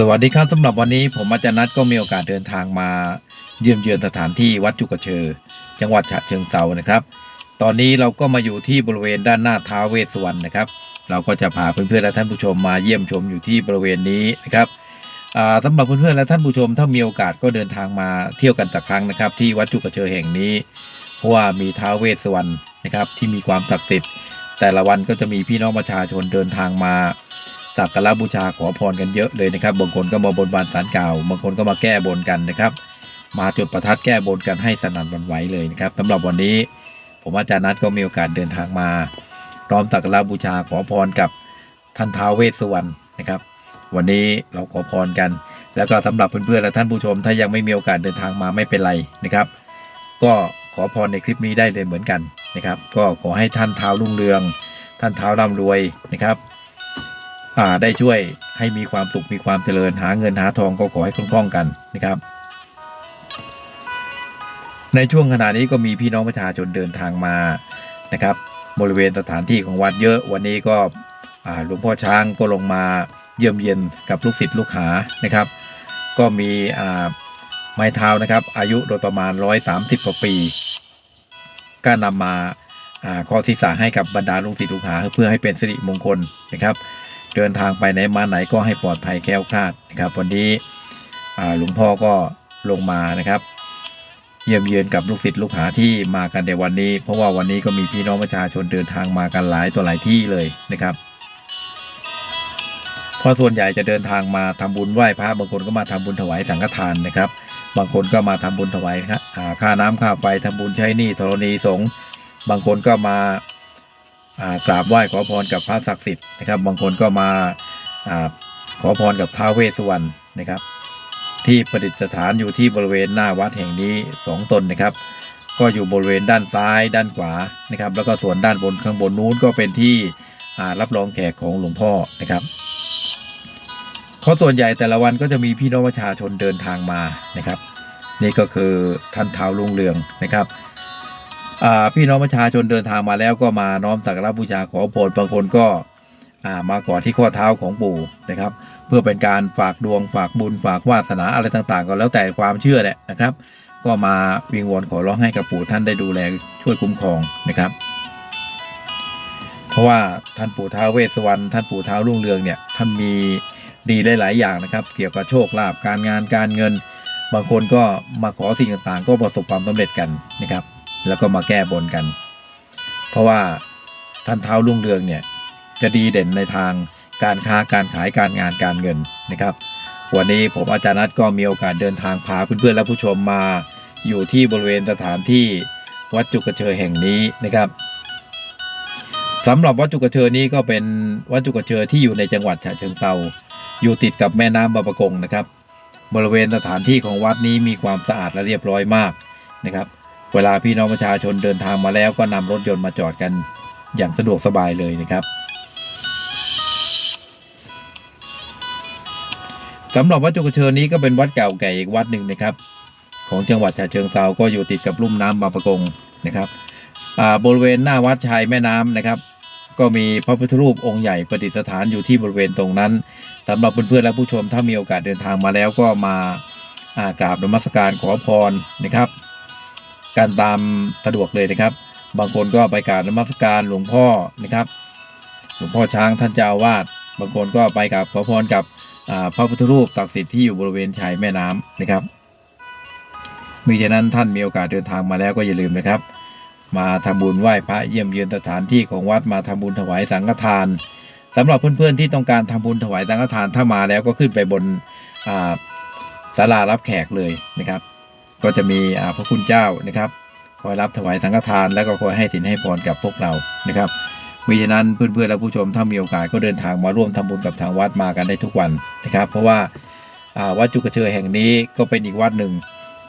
สวัสดีครับสำหรับวันนี้ผมอาจารย์นัทก็มีโอกาสเดินทางมาเยี่ยมเยือนสถานที่วัดจุกเชอจังหวัดฉะเชิงเทรานะครับ ตอนนี้เราก็มาอยู่ที่บริเวณด้านหน้าท้าเวสวรรณนะครับ เราก็จะพาเพื่อนๆและท่านผู้ชมมาเยี่ยมชมอยู่ที่บริเวณนี้นะครับสำหรับเพื่อนๆและท่านผู้ชมถ้ามีโอกาสก็เดินทางมาเที่ยวกันสักครั้งนะครับ ที่วัดจุกเชอแห่งนี้ เพราะว่ามีท้าเวสวรรณนะครับที่มีความศักดิ์สิทธิ์แต่ละวันก็จะมีพี่น้องประชาชนเดินทางมา สักการะบูชาขอพรกันเยอะเลยนะครับบางคนก็มาบนบานสารเก่าบางคนก็มาแก้บนกันนะครับ มาจุดประทัดแก้บนกันให้สนั่นวันไหวเลยนะครับสำหรับวันนี้ ผมอาจารย์นัทก็มีโอกาสเดินทางมาพร้อมสักการะบูชาขอพรกับท่านท้าวเวสสุวรรณนะครับ วันนี้เราขอพรกัน แล้วก็สำหรับเพื่อนๆและท่านผู้ชม ถ้ายังไม่มีโอกาสเดินทางมาไม่เป็นไรนะครับ ก็ขอพรในคลิปนี้ได้เลยเหมือนกันนะครับ ก็ขอให้ท่านท้าวรุ่งเรือง ท่านท้าร่ำรวยนะครับ ได้ช่วยให้มีความสุขมีความเจริญหาเงินหาทองก็ขอให้คล่องๆกันนะครับ ในช่วงขณะนี้ก็มีพี่น้องประชาชนเดินทางมานะครับ บริเวณสถานที่ของวัดเยอะวันนี้ก็หลวงพ่อช้างก็ลงมาเยี่ยมเยียนกับลูกศิษย์ลูกหานะครับ ก็มีอ่าไม้เท้านะครับ อายุโดยประมาณ 130กว่าปีก็นำมาอ่าข้อศีรษะให้กับบรรดาลูกศิษย์ลูกหา เพื่อให้เป็นสิริมงคลนะครับ เดินทางไปไหนมาไหนก็ให้ปลอดภัยแคล้วคลาดนะครับ วันนี้หลวงพ่อก็ลงมานะครับ เยี่ยมเยือนกับลูกศิษย์ลูกหาที่มากันในวันนี้ เพราะว่าวันนี้ก็มีพี่น้องประชาชนเดินทางมากันหลายตัวหลายที่เลยนะครับเพราะส่วนใหญ่จะเดินทางมาทำบุญไหว้พระบางคนก็มาทำบุญถวายสังฆทานนะครับ บางคนก็มาทำบุญถวายค่าน้ำค่าไฟทำบุญใช้หนี้ธรณีสงฆ์บางคนก็มา กราบไหว้ขอพรกับพระศักดิ์สิทธิ์นะครับ บางคนก็มาอาขอพรกับท้าวเวสสุวรรณนะครับ ที่ประดิษฐานอยู่ที่บริเวณหน้าวัดแห่งนี้สองตนนะครับ ก็อยู่บริเวณด้านซ้ายด้านขวานะครับ แล้วก็ส่วนด้านบนข้างบนนู้นก็เป็นที่อารับรองแขกของหลวงพ่อนะครับเพราะส่วนใหญ่แต่ละวันก็จะมีพี่น้องประชาชนเดินทางมานะครับ นี่ก็คือท่านเท้าวลุงเรืองนะครับ พี่น้องประชาชนเดินทางมาแล้วก็มาน้อมสักการะบูชาขอพรบางคนก็มากอดที่ข้อเท้าของปู่นะครับ เพื่อเป็นการฝากดวงฝากบุญฝากวาสนาอะไรต่างๆ ก็แล้วแต่ความเชื่อแหละนะครับ ก็มาวิงวอนขอร้องให้กับปู่ท่านได้ดูแลช่วยคุ้มครองนะครับ เพราะว่าท่านปู่ท้าวเวสสวรรณท่านปู่ท้าวรุ่งเรืองเนี่ยท่านมีดีหลายๆอย่างนะครับ เกี่ยวกับโชคลาภการงานการเงิน บางคนก็มาขอสิ่งต่างๆ ก็ประสบความสำเร็จกันนะครับ แล้วก็มาแก้บนกัน เพราะว่าท่านเท้ารุ่งเรืองเนี่ยจะดีเด่นในทางการค้าการขายการงานการเงินนะครับ วันนี้ผมอาจารย์นัทก็มีโอกาสเดินทางพาเพื่อนๆและผู้ชมมา อยู่ที่บริเวณสถานที่วัดจุกเชอแห่งนี้นะครับสำหรับวัดจุกเชอนี้ก็เป็นวัดจุกเชอที่อยู่ในจังหวัดฉะเชิงเทราอยู่ติดกับแม่น้ำบางประกงนะครับ บริเวณสถานที่ของวัดนี้มีความสะอาดและเรียบร้อยมากนะครับ เวลาพี่น้องประชาชนเดินทางมาแล้วก็นำรถยนต์มาจอดกันอย่างสะดวกสบายเลยนะครับสำหรับวัดจุกเชิญนี้ก็เป็นวัดเก่าแก่อีกวัดหนึ่งนะครับ ของจังหวัดฉะเชิงเทราก็อยู่ติดกับลุ่มน้ำบางประกงนะครับอ่าบริเวณหน้าวัดชายแม่น้ำนะครับ ก็มีพระพุทธรูปองค์ใหญ่ประดิษฐานอยู่ที่บริเวณตรงนั้นสำหรับเพื่อนๆและผู้ชมถ้ามีโอกาสเดินทางมาแล้วก็มากราบนมัสการขอพรนะครับ การตามสะดวกเลยนะครับ บางคนก็ไปกราบนมัสการหลวงพ่อนะครับ หลวงพ่อช้างท่านเจ้าวาด บางคนก็ไปกราบขอพรกับพระพุทธรูปศักดิ์สิทธิ์ที่อยู่บริเวณชายแม่น้ำนะครับมิฉะนั้นท่านมีโอกาสเดินทางมาแล้วก็อย่าลืมนะครับ มาทำบุญไหว้พระเยี่ยมเยือนสถานที่ของวัดมาทำบุญถวายสังฆทานสำหรับเพื่อนๆที่ต้องการทำบุญถวายสังฆทานถ้ามาแล้วก็ขึ้นไปบนอ่าศาลารับแขกเลยนะครับ ก็จะมีพระคุณเจ้านะครับคอยรับถวายสังฆทานแล้วก็คอยให้สินให้พรกับพวกเรานะครับมิฉะนั้นเพื่อนๆและผู้ชมถ้ามีโอกาสก็เดินทางมาร่วมทำบุญกับทางวัดมากันได้ทุกวันนะครับ เพราะว่าวัดจุกเชอแห่งนี้ก็เป็นอีกวัดหนึ่ง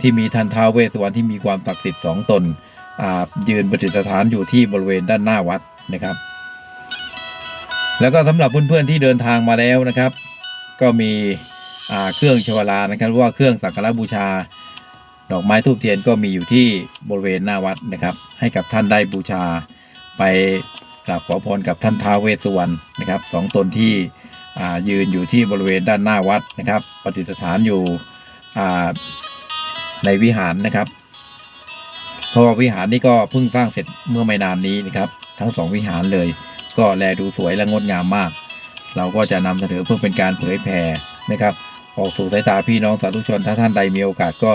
ที่มีทันท้าวเวสสวรรณที่มีความศักดิ์สิทธิ์สองตนยืนประดิษฐานอยู่ที่บริเวณด้านหน้าวัดนะครับ แล้วก็สำหรับเพื่อนๆที่เดินทางมาแล้วนะครับ ก็มีเครื่องชวลานะครับว่าเครื่องสักการะบูชา ดอกไม้ทูบเทียนก็มีอยู่ที่บริเวณหน้าวัดนะครับ ให้กับท่านได้บูชา ไปกราบขอพรกับท่านท้าวเวสสุวรรณนะครับสองตนที่ยืนอยู่ที่บริเวณด้านหน้าวัดนะครับปฏิสถานอยู่ในวิหารนะครับ เพราะว่าวิหารนี้ก็เพิ่งสร้างเสร็จเมื่อไม่นานนี้นะครับ ทั้งสองวิหารเลย ก็แลดูสวยและงดงามมาก เราก็จะนำเสนอเพื่อเป็นการเผยแผ่นะครับ ออกสู่สายตาพี่น้องสาธุชนถ้าท่านใดมีโอกาสก็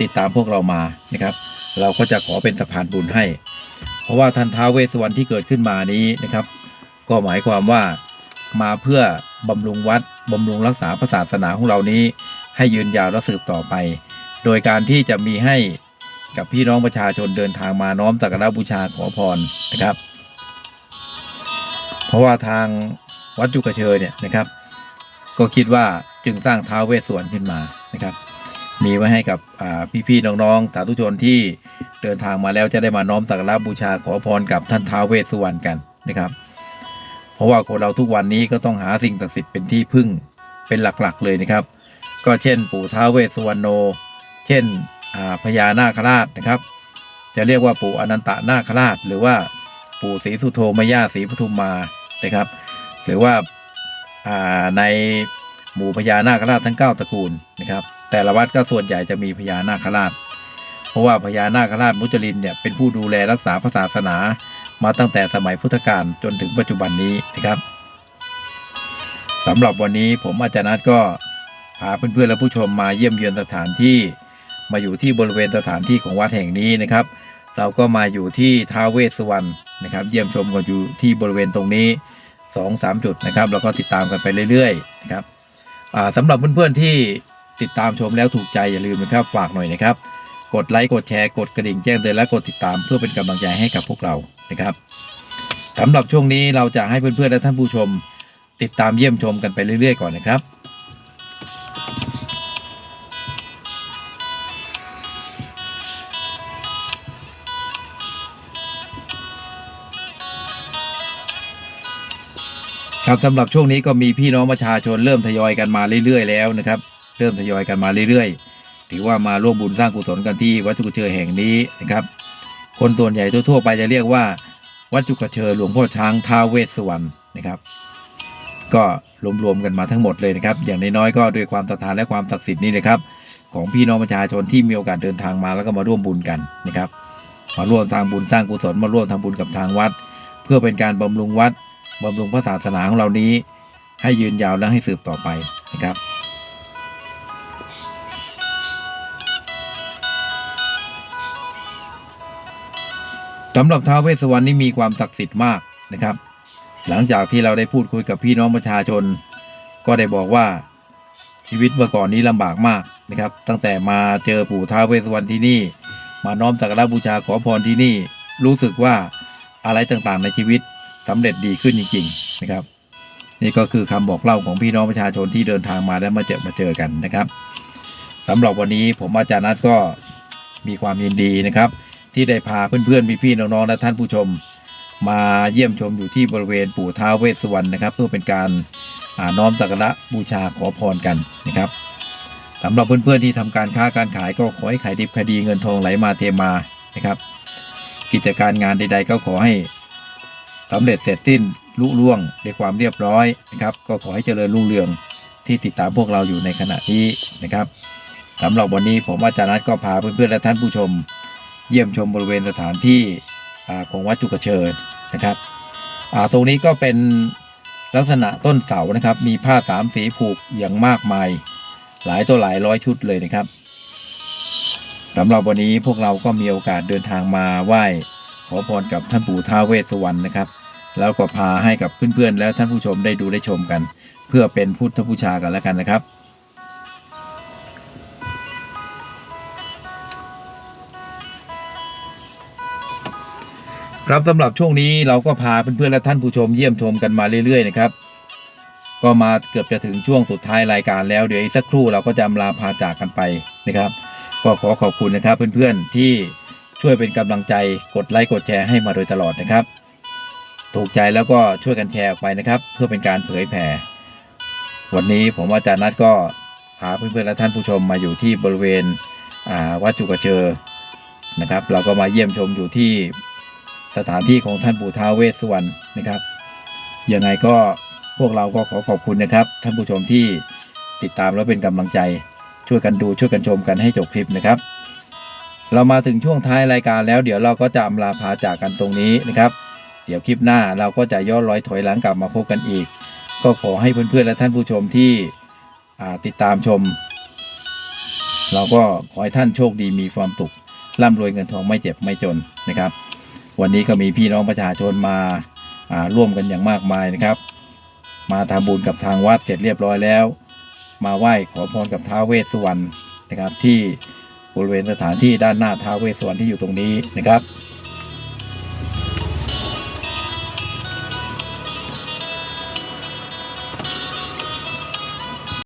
ติดตามพวกเรามานะครับ เราก็จะขอเป็นสะพานบุญให้ เพราะว่าท่านท้าเวสวรรณที่เกิดขึ้นมานี้นะครับ ก็หมายความว่ามาเพื่อบำรุงวัดบำรุงรักษาพระศาสนาของเรานี้ ให้ยืนยาวและสืบต่อไป โดยการที่จะมีให้กับพี่น้องประชาชนเดินทางมาน้อมสักการะบูชาขอพรนะครับ เพราะว่าทางวัดจุกเชยเนี่ยนะครับ ก็คิดว่าจึงสร้างท้าเวสสวรรณขึ้นมานะครับ มีไว้ให้กับพี่ๆน้องๆสาธุชนที่เดินทางมาแล้วจะได้มาน้อมสักการะบูชาขอพรกับท่านท้าวเวสสุวรรณกันนะครับ เพราะว่าคนเราทุกวันนี้ก็ต้องหาสิ่งศักดิ์สิทธิ์เป็นที่พึ่งเป็นหลักๆเลยนะครับ ก็เช่น ปู่ท้าวเวสสุวรรณโน เช่นพญานาคราชนะครับ จะเรียกว่าปู่อนันตนาคราช หรือว่าปู่ศรีสุโธมย่าศรีปทุมมานะครับ หรือว่าอ่าในหมู่พญานาคราชทั้ง 9 ตระกูลนะครับ แต่ละวัดก็ส่วนใหญ่จะมีพญานาคราช เพราะว่าพญานาคราชมุจลินเนี่ยเป็นผู้ดูแลรักษาพระศาสนา มาตั้งแต่สมัยพุทธกาลจนถึงปัจจุบันนี้นะครับสำหรับวันนี้ผมอาจารย์นัทก็พาเพื่อนๆและผู้ชมมาเยี่ยมเยือนสถานที่ มาอยู่ที่บริเวณสถานที่ของวัดแห่งนี้นะครับ เราก็มาอยู่ที่ท้าเวสสุวรรณนะครับ เยี่ยมชมกันอยู่ที่บริเวณตรงนี้2อสามจุดนะครับ แล้วก็ติดตามกันไปเรื่อยๆนะครับสำหรับเพื่อนๆที่ ติดตามชมแล้วถูกใจอย่าลืมนะครับฝากหน่อยนะครับ กดไลค์กดแชร์กดกระดิ่งแจ้งเตือนและกดติดตามเพื่อเป็นกำลังใจให้กับพวกเรานะครับสำหรับช่วงนี้เราจะให้เพื่อนๆและท่านผู้ชม ติดตามเยี่ยมชมกันไปเรื่อยๆ ก่อนนะครับครับสำหรับช่วงนี้ก็มีพี่น้องประชาชนเริ่มทยอยกันมาเรื่อยๆ แล้วนะครับ เริ่มทยอยกันมาเรื่อยๆ ถือว่ามาร่วมบุญสร้างกุศลกันที่วัดจุกเชอแห่งนี้นะครับ คนส่วนใหญ่ทั่วๆไปจะเรียกว่า วัดจุกเชอหลวงพ่อช้างท้าเวสสวรรณนะครับ ก็รวมๆกันมาทั้งหมดเลยนะครับ อย่างน้อยๆก็ด้วยความศรัทธาและความศักดิ์สิทธิ์นี้นะครับ ของพี่น้องประชาชนที่มีโอกาสเดินทางมาแล้วก็มาร่วมบุญกันนะครับ มาร่วมสร้างบุญสร้างกุศลมาร่วมทำบุญกับทางวัด เพื่อเป็นการบำรุงวัดบำรุงพระศาสนาของเรานี้ ให้ยืนยาวและให้สืบต่อไปนะครับ สำหรับท้าวเวสสวรรณนี่มีความศักดิ์สิทธิ์มากนะครับ หลังจากที่เราได้พูดคุยกับพี่น้องประชาชน ก็ได้บอกว่าชีวิตเมื่อก่อนนี้ลำบากมากนะครับ ตั้งแต่มาเจอปู่ท้าวเวสสวรรณที่นี่ มาน้อมสักการะบูชาขอพรที่นี่ รู้สึกว่าอะไรต่างๆในชีวิตสำเร็จดีขึ้นจริงๆนะครับ นี่ก็คือคำบอกเล่าของพี่น้องประชาชนที่เดินทางมาและมาเจอมาเจอกันนะครับสำหรับวันนี้ผมอาจารย์นัทก็มีความยินดีนะครับ ที่ได้พาเพื่อนๆพี่ๆน้องๆและท่านผู้ชม มาเยี่ยมชมอยู่ที่บริเวณปู่ท้าวเวสสุวรรณนะครับ เพื่อเป็นการาน้อมสักการะบูชาขอพรกันนะครับสำหรับเพื่อนๆที่ทำการค้าการขายก็ขอให้ขายดิบขายดีเงินทองไหลมาเทมานะครับ กิจการงานใด ๆ ก็ขอให้สำเร็จเสร็จสิ้นลุล่วงด้วยความเรียบร้อยนะครับ ก็ขอให้เจริญรุ่งเรืองที่ติดตามพวกเราอยู่ในขณะนี้นะครับสำหรับวันนี้ผมอาจารย์นัทก็พาเพื่อนๆและท่านผู้ชม เยี่ยมชมบริเวณสถานที่ของวัดจุกเชิญนะครับตรงนี้ก็เป็นลักษณะต้นเสานะครับ มีผ้าสามสีผูกอย่างมากมาย หลายตัวหลายร้อยชุดเลยนะครับสำหรับวันนี้พวกเราก็มีโอกาสเดินทางมาไหว้ขอพรกับท่านปู่ท้าเวสวรรณนะครับ แล้วก็พาให้กับเพื่อนๆ และท่านผู้ชมได้ดูได้ชมกัน เพื่อเป็นพุทธบูชากันแล้วกันนะครับ ครับสำหรับช่วงนี้เราก็พาเพื่อนๆและท่านผู้ชมเยี่ยมชมกันมาเรื่อยๆนะครับ ก็มาเกือบจะถึงช่วงสุดท้ายรายการแล้วเดี๋ยวอีกสักครู่เราก็จะลาพาจากกันไปนะครับ ก็ขอขอบคุณนะครับเพื่อนๆที่ช่วยเป็นกำลังใจกดไลค์กดแชร์ให้มาโดยตลอดนะครับ ถูกใจแล้วก็ช่วยกันแชร์ออกไปนะครับ เพื่อเป็นการเผยแผ่วันนี้ผมอาจารย์นัทก็พาเพื่อนๆและท่านผู้ชมมาอยู่ที่บริเวณวัดจุกเชอนะครับ เราก็มาเยี่ยมชมอยู่ที่ สถานที่ของท่านปู่ท้าเวสสุวรรณนะครับยังไงก็พวกเราก็ขอขอบคุณนะครับ ท่านผู้ชมที่ติดตามและเป็นกำลังใจ ช่วยกันดูช่วยกันชมกันให้จบคลิปนะครับ เรามาถึงช่วงท้ายรายการแล้ว เดี๋ยวเราก็จะอำลาพาจากกันตรงนี้นะครับ เดี๋ยวคลิปหน้าเราก็จะย้อนรอยถอยหลังกลับมาพบกันอีก ก็ขอให้เพื่อนๆและท่านผู้ชมที่ติดตามชม เราก็ขอให้ท่านโชคดีมีความสุขร่ำรวยเงินทองไม่เจ็บไม่จนนะครับ วันนี้ก็มีพี่น้องประชาชนมาอ่าร่วมกันอย่างมากมายนะครับ มาทำบุญกับทางวัดเสร็จเรียบร้อยแล้ว มาไหว้ขอพรกับท้าวเวสสุวรรณนะครับ ที่บริเวณสถานที่ด้านหน้าท้าวเวสสุวรรณที่อยู่ตรงนี้นะครับ